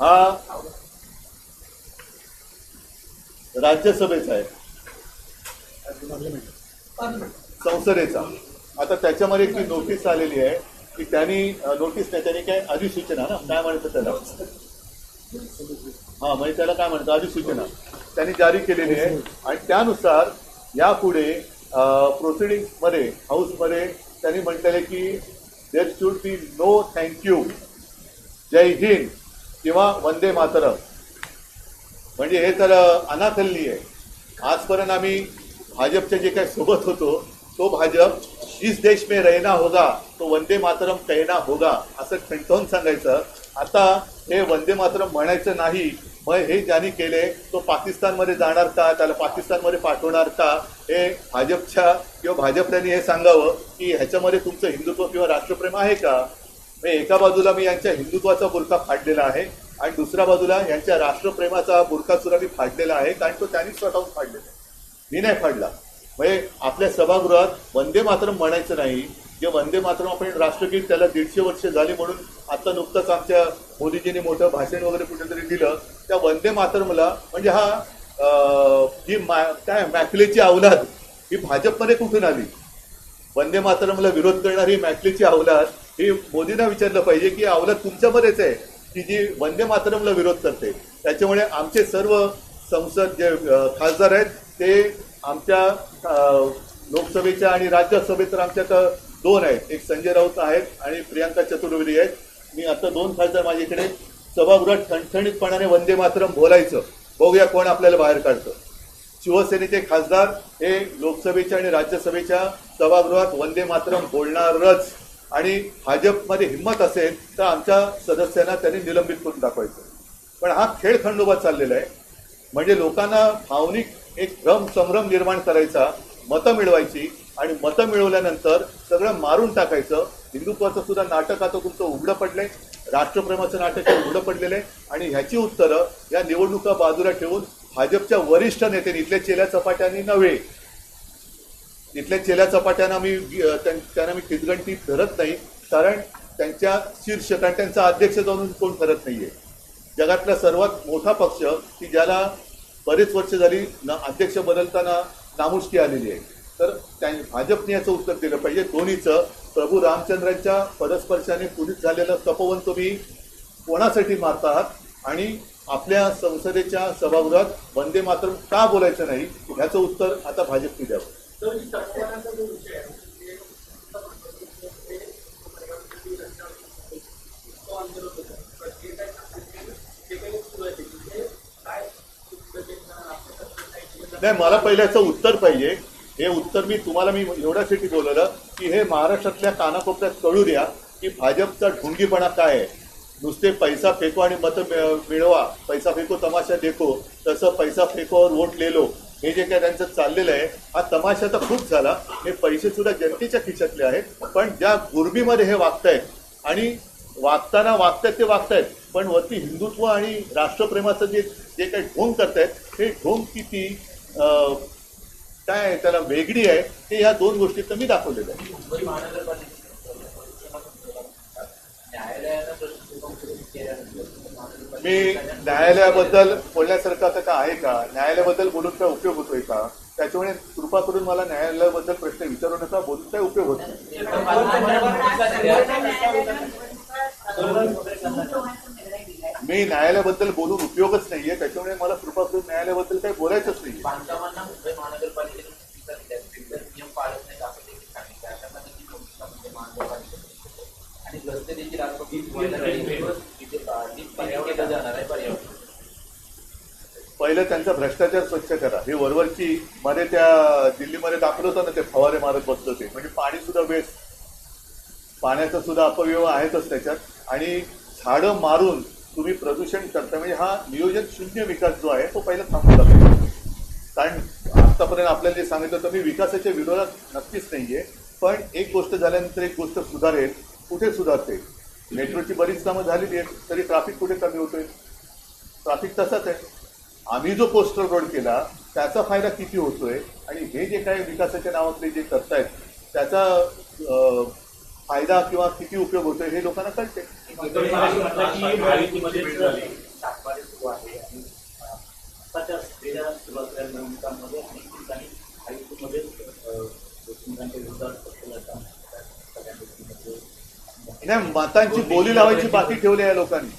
हा. राज्यसभेचा आहे. संसदेचा. आता त्याच्यामध्ये एक नोटीस आलेली आहे की त्यांनी नोटीस नाही त्यांनी काय अधिसूचना ना? काय म्हणतात त्याला? हा म्हणजे त्याला काय म्हणतात? अधिसूचना. त्यांनी जारी केलेली आहे. आणि त्यानुसार यापुढे प्रोसिडिंगमध्ये हाऊसमध्ये त्यांनी म्हटलेले की there should be no thank you जय हिंद. किंवा वंदे मातरम. म्हणजे हे तर अनाथल्ली आहे. आजपर्यंत आम्ही भाजपच्या जे काही सोबत होतो तो भाजप इस देश में रहना होगा तो वंदे मातरम कहना होगा असं ठणठवून सांगायचं. आता हे वंदे मातरम म्हणायचं नाही मग हे ज्यांनी केले तो पाकिस्तानमध्ये जाणार का त्याला पाकिस्तानमध्ये पाठवणार का हे भाजपच्या किंवा भाजपल्यानी हे सांगावं की ह्याच्यामध्ये तुमचं हिंदुत्व किंवा राष्ट्रप्रेम आहे का? म्हणजे एका बाजूला मी यांच्या हिंदुत्वाचा बुरखा फाडलेला आहे आणि दुसऱ्या बाजूला यांच्या राष्ट्रप्रेमाचा बुरखा सुद्धा मी फाडलेला आहे कारण तो त्यांनी स्वतःहून फाडलेला आहे. मी नाही फाडला. म्हणजे आपल्या सभागृहात वंदे मातरम म्हणायचं नाही. जे वंदे मातरम आपण राष्ट्रगीत त्याला दीडशे वर्ष झाली म्हणून आता नुकतंच आमच्या मोदीजींनी मोठं भाषण वगैरे कुठेतरी दिलं. त्या वंदे मातरमला म्हणजे हा जी मा काय मॅकलेची अवलाद ही भाजपमध्ये कुठून आली? वंदे मातरमला विरोध करणारी मॅकलेची अवलाद हे मोदींना विचारलं पाहिजे की अवलत तुमच्यामध्येच आहे की जी वंदे मातरमला विरोध करते. त्याच्यामुळे आमचे सर्व संसद जे खासदार आहेत ते आमच्या लोकसभेच्या आणि राज्यसभेत तर आमच्यात दोन आहेत. एक संजय राऊत आहेत आणि प्रियांका चतुर्वेदी आहेत. मी आता दोन खासदार माझ्याकडे. सभागृहात ठणठणीतपणाने वंदे मातरम बोलायचं. बघूया कोण आपल्याला बाहेर काढतं. शिवसेनेचे खासदार हे लोकसभेच्या आणि राज्यसभेच्या सभागृहात वंदे मातरम बोलणारच. आणि भाजपमध्ये हिंमत असेल तर आमच्या सदस्यांना त्यांनी निलंबित करून दाखवायचं. पण हा खेळ खंडोबा चाललेला आहे. म्हणजे लोकांना भावनिक एक भ्रम संभ्रम निर्माण करायचा मतं मिळवायची आणि मतं मिळवल्यानंतर सगळं मारून टाकायचं. हिंदुत्वाचं सुद्धा नाटक आता तुमचं उघडं पडलंय. राष्ट्रप्रेमाचं नाटक उघडं पडलेलं आहे. आणि ह्याची उत्तरं या निवडणुका बाजूला ठेवून भाजपच्या वरिष्ठ नेत्यांनी इथल्या चेल्या चपाट्यांनी नव्हे इथल्या चेल्या चपाट्यांना मी त्यां- त्यांना मी खिदगंटी धरत नाही कारण त्यांच्या शीर्ष कारण त्यांचा अध्यक्ष जाऊन कोण ठरत नाहीये. जगातला सर्वात मोठा पक्ष की ज्याला बरेच वर्ष झाली न अध्यक्ष बदलताना नामुष्की आलेली आहे. तर त्या भाजपने याचं उत्तर दिलं पाहिजे. दोन्हीचं प्रभू रामचंद्रांच्या परस्पर्शाने पुढील झालेलं तपोवन तुम्ही कोणासाठी मारता आहात? आणि आपल्या संसदेच्या सभागृहात वंदे मातरम का बोलायचं नाही? ह्याचं उत्तर आता भाजपने द्यावं. नाही मला पहिल्याचं उत्तर पाहिजे. हे उत्तर मी तुम्हाला मी एवढ्यासाठी बोलवलं की हे महाराष्ट्रातल्या कानाकोपऱ्यात कळू द्या की भाजपचा ढुंगीपणा काय आहे. नुसते पैसा फेको आणि मतं मिळवा पैसा फेको तमाशा देखो तसं पैसा फेकोवर वोट लेलो. हे जे काय त्यांचं चाललेलं आहे हा तमाशा तर खूप झाला. हे पैसे सुद्धा जनतेच्या खिशातले आहेत. पण ज्या गुरबीमध्ये हे वागतायत आणि वागताना वागतायत ते वागतायत पण वरती हिंदुत्व आणि राष्ट्रप्रेमाचं जे जे काही ढोंग करतायत हे ढोंग किती काय त्याला वेगळी आहे ते ह्या दोन गोष्टीत मी दाखवलेलं आहे मी न्यायालयाबद्दल बोलण्यासारखं आता का आहे का? न्यायालयाबद्दल बोलून काय उपयोग होतोय का? त्याच्यामुळे कृपा करून मला न्यायालयाबद्दल प्रश्न विचारू नका बोलून काय उपयोग होत? मी न्यायालयाबद्दल बोलून उपयोगच नाहीये त्याच्यामुळे मला कृपा करून न्यायालयाबद्दल काही बोलायचंच नाही पहिलं त्यांचा भ्रष्टाचार स्वच्छ करा. हे वरवरची मध्ये त्या दिल्लीमध्ये दाखवलं होतं ना ते फवारे मारत बसत होते. म्हणजे पाणी सुद्धा वेस्ट. पाण्याचा सुद्धा अपव्यव आहेतच त्याच्यात. आणि झाडं मारून तुम्ही प्रदूषण करता म्हणजे हा नियोजन शून्य विकास जो आहे तो पहिला थांबवला पाहिजे. कारण आतापर्यंत आपल्याला जे सांगितलं होतं मी विकासाच्या विरोधात नक्कीच नाहीये. पण एक गोष्ट झाल्यानंतर एक गोष्ट सुधारेल कुठे सुधारते? मेट्रोची बरीच कामं झालेली आहेत तरी ट्रॅफिक कुठे कमी होतोय? ट्रॅफिक तसाच आहे. आम्ही जो कोस्टल रोड केला त्याचा फायदा किती होतोय? आणि हे जे काही विकासाच्या नावातले जे करतायत त्याचा फायदा किंवा किती उपयोग होतोय हे लोकांना कळते सगळ्या नाही मतांची बोली लावायची बाकी ठेवली आहे लोकांनी.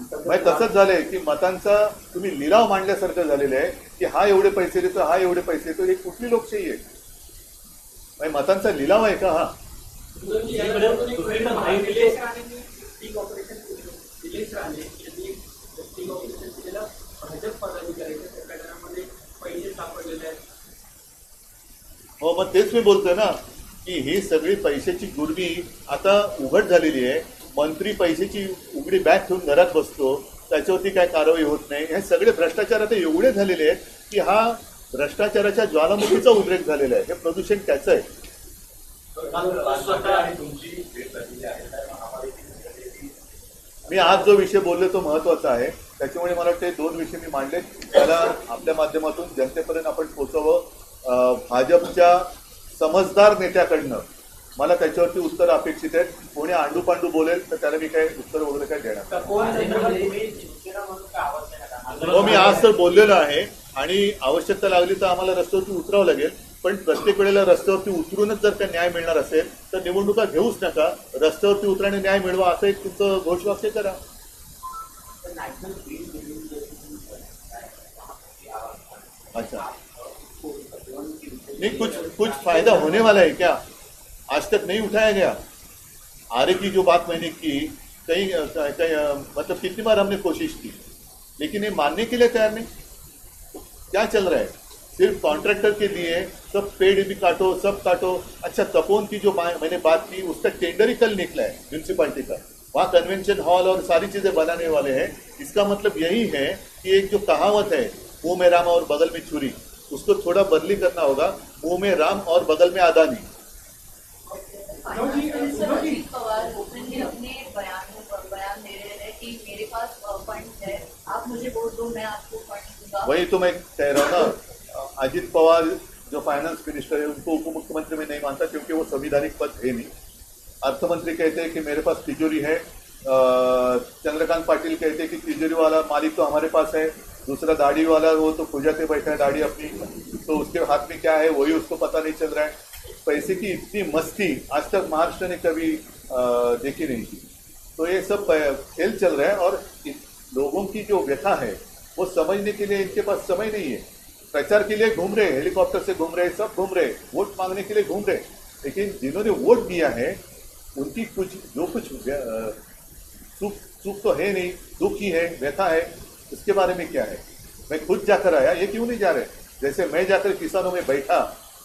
म्हणजे तसंच झालंय की मतांचा तुम्ही लिलाव मांडल्यासारखं झालेलं आहे की हा एवढे पैसे देतो हा एवढे पैसे देतो ही कुठली लोकशाही आहे? म्हणजे मतांचा लिलाव आहे का हा? हो मग तेच मी बोलतोय ना की ही सगळी पैशाची गुर्मी आता उघड झालेली आहे. मंत्री पैशाची उघडी बॅग ठेवून घरात बसतो त्याच्यावरती काय कारवाई होत नाही. हे सगळे भ्रष्टाचार आता एवढे झालेले आहेत की हा भ्रष्टाचाराच्या ज्वालामुखीचा उद्रेक झालेला आहे. हे प्रदूषण त्याचं आहे. मी आज जो विषय बोललो तो महत्त्वाचा आहे. त्याच्यामुळे मला वाटते दोन विषय मी मांडले त्याला आपल्या माध्यमातून जनतेपर्यंत आपण पोहोचवं. भाजपच्या समजदार नेत्याकडनं मला त्याच्यावरती उत्तर अपेक्षित आहेत. कोणी आंडू पांडू बोलेल तर त्याला मी काही उत्तर वगैरे काही देणार हो मी आज तर बोललेलो आहे आणि आवश्यकता लागली तर आम्हाला रस्त्यावरती उतरावं लागेल. पण प्रत्येक वेळेला रस्त्यावरती उतरूनच जर का न्याय मिळणार असेल तर निवडणुका घेऊच नका. रस्त्यावरती उतराने न्याय मिळवा असं एक तुमचं घोषवाक्य करा. अच्छा. नहीं कुछ कुछ फायदा होने वाला है क्या? आज तक नहीं उठाया गया। आरे की जो बात मैंने की, कई कई मतलब कितनी बार हमने कोशिश की, लेकिन ये मानने के लिए तैयार नहीं। क्या चल रहा है? सिर्फ़ कॉन्ट्रैक्टर के लिए, सब पेड़ भी काटो, सब काटो। अच्छा तपोन की जो मैंने बात की उसका टेंडर ही कल निकला है म्यूनसिपालिटी का। वहाँ कन्वेंशन हॉल और सारी चीज़ें बनाने वाले हैं। इसका मतलब यही है कि एक जो कहावत है, मुँह में राम और बगल में छुरी, उसको थोड़ा बदली करना होगा, मुँह में राम और बगल में अजीत पवार ओपनली अपने बयान में बयान दे रहे हैं कि मेरे पास फंड है। आप मुझे वोट दो मैं आपको फंड दूँगा। वही तो मैं कह रहा हूँ ना अजित पवार जो फाइनेंस मिनिस्टर है उनको उप मुख्यमंत्री में नहीं मानता क्योंकि वो संविधानिक पद है नहीं। अर्थमंत्री कहते हैं कि मेरे पास तिजोरी है। चंद्रकांत पाटिल कहते हैं कि तिजोरी वाला मालिक तो हमारे पास है दूसरा दाढ़ी वाला वो तो खुजाते बैठा है दाढ़ी अपनी। तो उसके हाथ में क्या है वही उसको पता नहीं चल रहा है। पैसे की इतनी मस्ती आज तक महाराष्ट्र ने कभी देखी नहीं थी। तो ये सब खेल चल रहा है और लोगों की जो व्यथा है, वो समझने के लिए इनके पास समय नहीं है। प्रचार के लिए घूम रहे, हेलीकॉप्टर से घूम रहे, सब घूम रहे, वोट मांगने के लिए घूम रहे। लेकिन जिन्होंने वोट दिया है, उनकी कुछ, जो कुछ सुख सुख तो है नहीं, दुख ही है, व्यथा है, उसके बारे में क्या है? मैं खुद जाकर आया, ये क्यों नहीं जा रहे? जैसे मैं जाकर किसानों में बैठा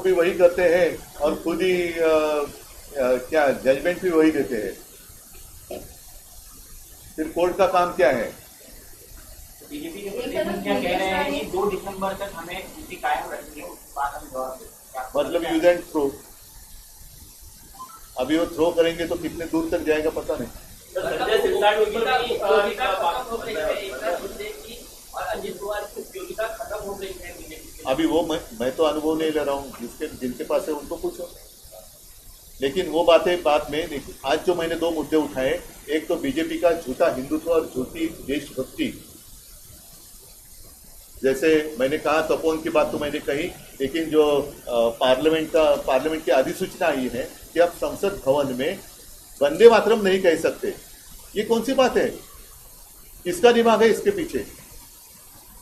आरोप भी वही करते हैं और खुद ही क्या जजमेंट भी वही देते हैं। फिर कोर्ट का काम क्या है? बीजेपी के प्रदेश मुखिया कह रहे हैं कि दो दिसंबर तक हमें स्थिति कायम रखनी है मतलब यूज़ एंड थ्रो अभी वो थ्रो करेंगे तो कितने दूर तक जाएगा पता नहीं। और अजित पवार की उपयोगिता खत्म हो रही है अभी वो मैं मैं तो अनुभव नहीं ले रहा हूँ। जिसके, जिनके पास है उनको पूछो। लेकिन वो बातें बाद में लेकिन आज जो मैंने दो मुद्दे उठाए, एक तो बीजेपी का झूठा हिंदुत्व और झूठी देशभक्ति। जैसे मैंने कहा तपोन की बात तो मैंने कही, लेकिन जो पार्लियामेंट का, पार्लियामेंट की अधिसूचना आई है कि आप संसद भवन में वंदे मातरम नहीं कह सकते। ये कौन सी बात है? किसका दिमाग है इसके पीछे?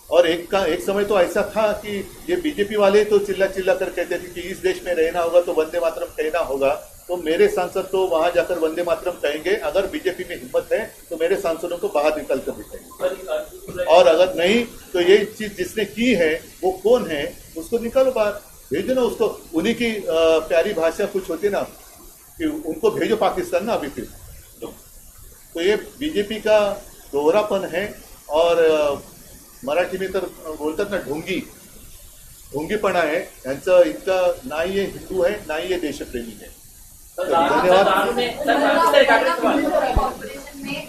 और एक का, एक समय तो ऐसा था कि ये बीजेपी वाले तो चिल्ला चिल्ला कर कहते थे कि इस देश में रहना होगा तो वंदे मातरम कहना होगा। तो मेरे सांसद तो वहाँ जाकर वंदे मातरम कहेंगे, अगर बीजेपी में हिम्मत है तो मेरे सांसदों को बाहर निकल कर दिखाएँगे। और अगर नहीं तो ये चीज़ जिसने की है, वो कौन है, उसको निकालो बाहर। भेजो ना उसको। उन्हीं की प्यारी भाषा कुछ होती ना, कि उनको भेजो पाकिस्तान ना अभी फिर। तो ये बीजेपी का दोहरापन है और मराठी में तर बोलतात ना ढोंगी. ढोंगीपणा आहे. यांचं इतकं नाही आहे हिंदू आहे नाही आहे देशप्रेमी आहे. सर, धन्यवाद. दारू में सर दारू से कांग्रेस सवाल कॉर्पोरेशन में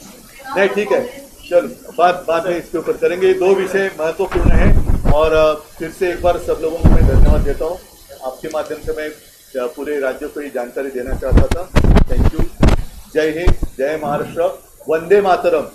नहीं ठीक है चलो बात बात में इसके ऊपर करेंगे. ये दो विषय महत्वपूर्ण है और फिर से एक बार सब लोगों को मैं धन्यवाद देता हूँ। आपके माध्यम से मैं पूरे राज्य को ये जानकारी देना चाहता था। Thank you Jai Hind Jai Maharashtra. Vande Mataram.